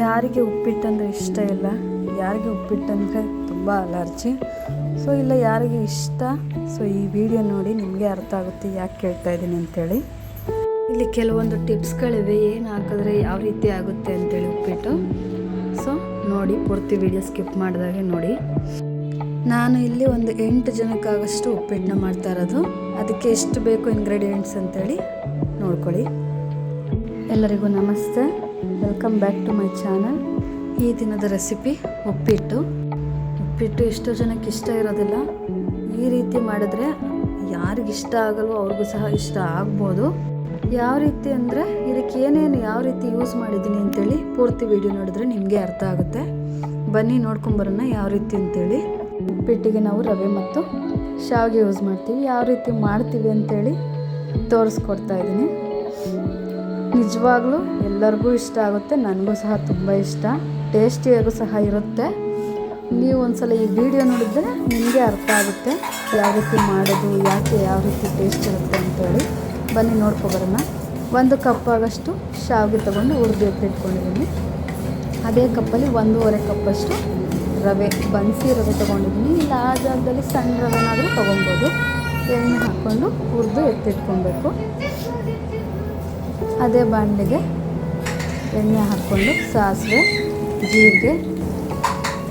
ಯಾರಿಗೆ ಉಪ್ಪಿಟ್ಟಂದರೆ ಇಷ್ಟ ಇಲ್ಲ, ಯಾರಿಗೆ ಉಪ್ಪಿಟ್ಟಂದರೆ ತುಂಬ ಅಲರ್ಜಿ. ಸೊ ಇಲ್ಲ, ಯಾರಿಗೆ ಇಷ್ಟ ಸೊ ಈ ವಿಡಿಯೋ ನೋಡಿ ನಿಮಗೆ ಅರ್ಥ ಆಗುತ್ತೆ ಯಾಕೆ ಕೇಳ್ತಾ ಇದ್ದೀನಿ ಅಂತೇಳಿ. ಇಲ್ಲಿ ಕೆಲವೊಂದು ಟಿಪ್ಸ್ಗಳಿವೆ, ಏನು ಹಾಕಿದ್ರೆ ಯಾವ ರೀತಿ ಆಗುತ್ತೆ ಅಂತೇಳಿ ಉಪ್ಪಿಟ್ಟು. ಸೊ ನೋಡಿ, ಪೂರ್ತಿ ವಿಡಿಯೋ ಸ್ಕಿಪ್ ಮಾಡಿದಾಗೆ ನೋಡಿ. ನಾನು ಇಲ್ಲಿ ಒಂದು ಎಂಟು ಜನಕ್ಕಾಗಷ್ಟು ಉಪ್ಪಿಟ್ಟನ್ನ ಮಾಡ್ತಾ ಇರೋದು. ಅದಕ್ಕೆ ಎಷ್ಟು ಬೇಕು ಇಂಗ್ರೀಡಿಯೆಂಟ್ಸ್ ಅಂತೇಳಿ ನೋಡ್ಕೊಳ್ಳಿ. ಎಲ್ಲರಿಗೂ ನಮಸ್ತೆ. Welcome back to my channel ಈ ದಿನದ ರೆಸಿಪಿ ಉಪ್ಪಿಟ್ಟು. ಉಪ್ಪಿಟ್ಟು ಎಷ್ಟೋ ಜನಕ್ಕೆ ಇಷ್ಟ ಇರೋದಿಲ್ಲ. ಈ ರೀತಿ ಮಾಡಿದ್ರೆ ಯಾರಿಗಿಷ್ಟ ಆಗಲ್ವೋ ಅವ್ರಿಗೂ ಸಹ ಇಷ್ಟ ಆಗ್ಬೋದು. ಯಾವ ರೀತಿ ಅಂದರೆ ಇದಕ್ಕೆ ಏನೇನು ಯಾವ ರೀತಿ ಯೂಸ್ ಮಾಡಿದ್ದೀನಿ ಅಂತೇಳಿ ಪೂರ್ತಿ ವಿಡಿಯೋ ನೋಡಿದ್ರೆ ನಿಮಗೆ ಅರ್ಥ ಆಗುತ್ತೆ. ಬನ್ನಿ ನೋಡ್ಕೊಂಬರೋಣ ಯಾವ ರೀತಿ ಅಂತೇಳಿ. ಉಪ್ಪಿಟ್ಟಿಗೆ ನಾವು ರವೆ ಮತ್ತು ಶಾವಿಗೆ ಯೂಸ್ ಮಾಡ್ತೀವಿ. ಯಾವ ರೀತಿ ಮಾಡ್ತೀವಿ ಅಂತೇಳಿ ತೋರಿಸ್ಕೊಡ್ತಾ ಇದ್ದೀನಿ. ನಿಜವಾಗ್ಲೂ ಎಲ್ಲರಿಗೂ ಇಷ್ಟ ಆಗುತ್ತೆ, ನನಗೂ ಸಹ ತುಂಬ ಇಷ್ಟ. ಟೇಸ್ಟಿಯಾಗೂ ಸಹ ಇರುತ್ತೆ. ನೀವು ಒಂದ್ಸಲ ಈ ವಿಡಿಯೋ ನೋಡಿದ್ರೆ ನಿಮಗೆ ಅರ್ಥ ಆಗುತ್ತೆ, ಯಾವ ರೀತಿ ಮಾಡೋದು, ಯಾಕೆ ಯಾವ ರೀತಿ ಟೇಸ್ಟ್ ಇರುತ್ತೆ ಅಂತೇಳಿ. ಬನ್ನಿ ನೋಡ್ಕೊಬರೋಣ ಒಂದು ಕಪ್ ಆಗಷ್ಟು ಶಾವಿಗೆ ತೊಗೊಂಡು ಹುರಿದು ಎತ್ತಿಟ್ಕೊಂಡಿದ್ದೀನಿ ಅದೇ ಕಪ್ಪಲ್ಲಿ ಒಂದೂವರೆ ಕಪ್ಪಷ್ಟು ರವೆ, ಬನ್ಸಿ ರವೆ ತೊಗೊಂಡಿದ್ದೀನಿ. ಇಲ್ಲ, ಆ ಜಾಗದಲ್ಲಿ ಸಣ್ಣ ರವೆನಾದರೂ ತೊಗೊಬೋದು. ಎಣ್ಣೆ ಹಾಕ್ಕೊಂಡು ಹುರಿದು ಎತ್ತಿಟ್ಕೊಬೇಕು. ಅದೇ ಬಾಣಲೆಗೆ ಎಣ್ಣೆ ಹಾಕ್ಕೊಂಡು ಸಾಸಿವೆ, ಜೀರಿಗೆ,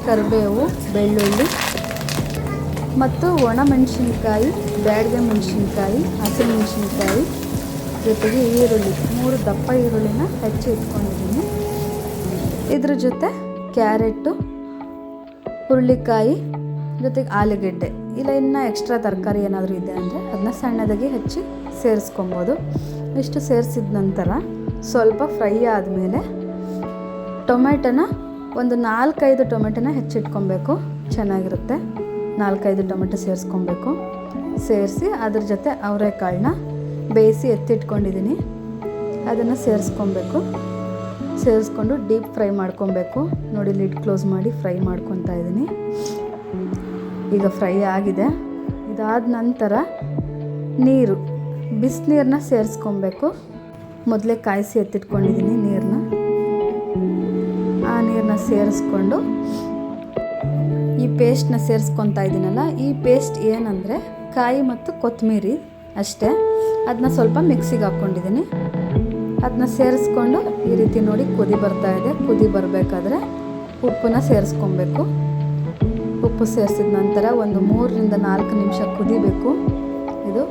ಕರಿಬೇವು, ಬೆಳ್ಳುಳ್ಳಿ ಮತ್ತು ಒಣ ಮೆಣಸಿನ್ಕಾಯಿ ಬ್ಯಾಡಗೆ ಮೆಣಸಿನ್ಕಾಯಿ ಹಸಿಮೆಣಸಿನ್ಕಾಯಿ ಜೊತೆಗೆ ಈರುಳ್ಳಿ. ಮೂರು ದಪ್ಪ ಈರುಳ್ಳಿನ ಹೆಚ್ಚಿ ಇಟ್ಕೊಂಡಿದ್ದೀನಿ. ಇದ್ರ ಜೊತೆ ಕ್ಯಾರೆಟು, ಹುರುಳಿಕಾಯಿ ಜೊತೆಗೆ ಆಲೂಗೆಡ್ಡೆ. ಇಲ್ಲ, ಇನ್ನು ಎಕ್ಸ್ಟ್ರಾ ತರಕಾರಿ ಏನಾದರೂ ಇದೆ ಅಂದರೆ ಅದನ್ನ ಸಣ್ಣದಾಗಿ ಹೆಚ್ಚಿ ಸೇರಿಸ್ಕೊಬೋದು. ಇಷ್ಟು ಸೇರಿಸಿದ ನಂತರ ಸ್ವಲ್ಪ ಫ್ರೈ ಆದಮೇಲೆ ಟೊಮೆಟೊನ ಒಂದು ನಾಲ್ಕೈದು ಟೊಮೆಟೊನ ಹೆಚ್ಚಿಟ್ಕೊಬೇಕು. ಚೆನ್ನಾಗಿರುತ್ತೆ. ನಾಲ್ಕೈದು ಟೊಮೆಟೊ ಸೇರಿಸ್ಕೊಬೇಕು. ಸೇರಿಸಿ ಅದ್ರ ಜೊತೆ ಅವರೆಕಾಳನ್ನ ಬೇಯಿಸಿ ಎತ್ತಿಟ್ಕೊಂಡಿದ್ದೀನಿ. ಅದನ್ನು ಸೇರಿಸ್ಕೊಬೇಕು. ಸೇರಿಸ್ಕೊಂಡು ಡೀಪ್ ಫ್ರೈ ಮಾಡ್ಕೊಬೇಕು. ನೋಡಿ, ಲಿಡ್ ಕ್ಲೋಸ್ ಮಾಡಿ ಫ್ರೈ ಮಾಡ್ಕೊತಾ ಇದ್ದೀನಿ. ಈಗ ಫ್ರೈ ಆಗಿದೆ. ಇದಾದ ನಂತರ ನೀರು. ಬಿಸಿನೀರನ್ನ ಸೇರಿಸ್ಕೊಬೇಕು. ಮೊದಲೇ ಕಾಯಿಸಿ ಎತ್ತಿಟ್ಕೊಂಡಿದ್ದೀನಿ ನೀರನ್ನ ಆ ನೀರನ್ನ ಸೇರಿಸ್ಕೊಂಡು ಈ ಪೇಸ್ಟ್ನ ಸೇರಿಸ್ಕೊತಾ ಇದ್ದೀನಲ್ಲ, ಈ ಪೇಸ್ಟ್ ಏನಂದರೆ ಕಾಯಿ ಮತ್ತು ಕೊತ್ತಂಬರಿ ಅಷ್ಟೇ. ಅದನ್ನ ಸ್ವಲ್ಪ ಮಿಕ್ಸಿಗೆ ಹಾಕ್ಕೊಂಡಿದ್ದೀನಿ. ಅದನ್ನ ಸೇರಿಸ್ಕೊಂಡು ಈ ರೀತಿ ನೋಡಿ ಕುದಿ ಬರ್ತಾ ಇದೆ. ಕುದಿ ಬರಬೇಕಾದ್ರೆ ಉಪ್ಪನ್ನ ಸೇರಿಸ್ಕೊಬೇಕು. ಉಪ್ಪು ಸೇರಿಸಿದ ನಂತರ ಒಂದು ಮೂರರಿಂದ ನಾಲ್ಕು ನಿಮಿಷ ಕುದಿಬೇಕು. ಇದು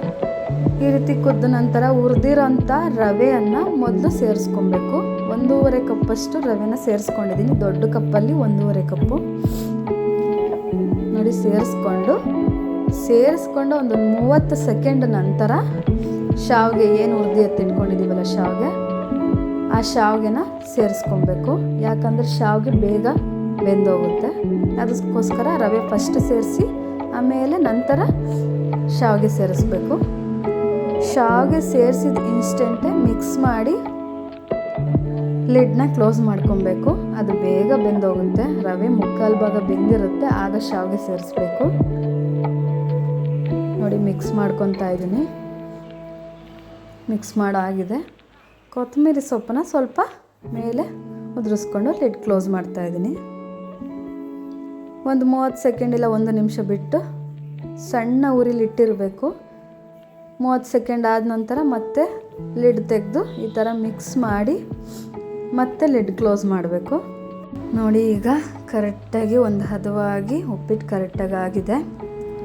ಈ ರೀತಿ ಕುದ್ದ ನಂತರ ಹುರಿದಿರೋಂಥ ರವೆಯನ್ನು ಮೊದಲು ಸೇರಿಸ್ಕೊಬೇಕು. ಒಂದೂವರೆ ಕಪ್ಪಷ್ಟು ರವೆನ ಸೇರಿಸ್ಕೊಂಡಿದ್ದೀನಿ. ದೊಡ್ಡ ಕಪ್ಪಲ್ಲಿ ಒಂದೂವರೆ ಕಪ್ಪು. ನೋಡಿ, ಸೇರಿಸ್ಕೊಂಡು ಸೇರಿಸ್ಕೊಂಡು ಒಂದು ಮೂವತ್ತು ಸೆಕೆಂಡ್ ನಂತರ ಶಾವಿಗೆ ಏನು ಹುರಿದು ಎತ್ತಿಟ್ಕೊಂಡಿದ್ದೀವಲ್ಲ ಶಾವಿಗೆ, ಆ ಶಾವಿಗೆನ ಸೇರಿಸ್ಕೊಬೇಕು. ಯಾಕಂದರೆ ಶಾವಿಗೆ ಬೇಗ ಬೆಂದೋಗುತ್ತೆ. ಅದಕ್ಕೋಸ್ಕರ ರವೆ ಫಸ್ಟ್ ಸೇರಿಸಿ, ಆಮೇಲೆ ನಂತರ ಶಾವಿಗೆ ಸೇರಿಸ್ಬೇಕು. ಶಾವಿಗೆ ಸೇರಿಸಿದ ಇನ್ಸ್ಟೆಂಟೇ ಮಿಕ್ಸ್ ಮಾಡಿ ಲಿಡ್ನ ಕ್ಲೋಸ್ ಮಾಡ್ಕೊಬೇಕು. ಅದು ಬೇಗ ಬೆಂದೋಗುತ್ತೆ. ರವೆ ಮುಕ್ಕಾಲು ಭಾಗ ಬೆಂದಿರುತ್ತೆ. ಆಗ ಶಾವಿಗೆ ಸೇರಿಸ್ಬೇಕು. ನೋಡಿ, ಮಿಕ್ಸ್ ಮಾಡ್ಕೊತಾ ಇದ್ದೀನಿ ಮಿಕ್ಸ್ ಮಾಡಾಗಿದೆ. ಕೊತ್ತಂಬರಿ ಸೊಪ್ಪನ್ನ ಸ್ವಲ್ಪ ಮೇಲೆ ಉದುರಿಸ್ಕೊಂಡು ಲಿಡ್ ಕ್ಲೋಸ್ ಮಾಡ್ತಾ ಇದ್ದೀನಿ ಒಂದು ಮೂವತ್ತು ಸೆಕೆಂಡ್ ಇಲ್ಲ ಒಂದು ನಿಮಿಷ ಬಿಟ್ಟು ಸಣ್ಣ ಉರಿಲಿ ಇಟ್ಟಿರಬೇಕು. ಮೂವತ್ತು ಸೆಕೆಂಡ್ ಆದ ನಂತರ ಮತ್ತೆ ಲಿಡ್ ತೆಗೆದು ಈ ಥರ ಮಿಕ್ಸ್ ಮಾಡಿ ಮತ್ತೆ ಲಿಡ್ ಕ್ಲೋಸ್ ಮಾಡಬೇಕು. ನೋಡಿ ಈಗ ಕರೆಕ್ಟಾಗಿ ಒಂದು ಹದವಾಗಿ ಉಪ್ಪಿಟ್ಟು ಕರೆಕ್ಟಾಗಿ ಆಗಿದೆ.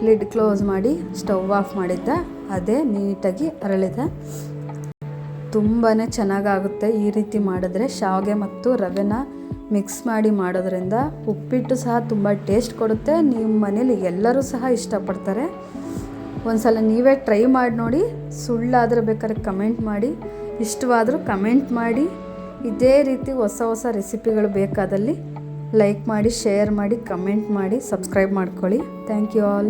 ಲಿಡ್ ಕ್ಲೋಸ್ ಮಾಡಿ ಸ್ಟವ್ ಆಫ್ ಮಾಡಿದ್ದೆ, ಅದೇ ನೀಟಾಗಿ ಅರಳಿದೆ. ತುಂಬಾ ಚೆನ್ನಾಗಾಗುತ್ತೆ ಈ ರೀತಿ ಮಾಡಿದ್ರೆ ಶಾವಿಗೆ ಮತ್ತು ರವೆನ ಮಿಕ್ಸ್ ಮಾಡಿ ಮಾಡೋದ್ರಿಂದ ಉಪ್ಪಿಟ್ಟು ಸಹ ತುಂಬ ಟೇಸ್ಟ್ ಕೊಡುತ್ತೆ. ನಿಮ್ಮ ಮನೇಲಿ ಎಲ್ಲರೂ ಸಹ ಇಷ್ಟಪಡ್ತಾರೆ. ಒಂದು ಸಲ ನೀವೇ ಟ್ರೈ ಮಾಡಿ ನೋಡಿ. ಸುಳ್ಳಾದರೆ ಬೇಕಾದ್ರೆ ಕಮೆಂಟ್ ಮಾಡಿ. ಇಷ್ಟವಾದರೂ ಕಮೆಂಟ್ ಮಾಡಿ. ಇದೇ ರೀತಿ ಹೊಸ ಹೊಸ ರೆಸಿಪಿಗಳು ಬೇಕಾದಲ್ಲಿ ಲೈಕ್ ಮಾಡಿ, ಶೇರ್ ಮಾಡಿ, ಕಮೆಂಟ್ ಮಾಡಿ, ಸಬ್ಸ್ಕ್ರೈಬ್ ಮಾಡ್ಕೊಳ್ಳಿ. Thank you all.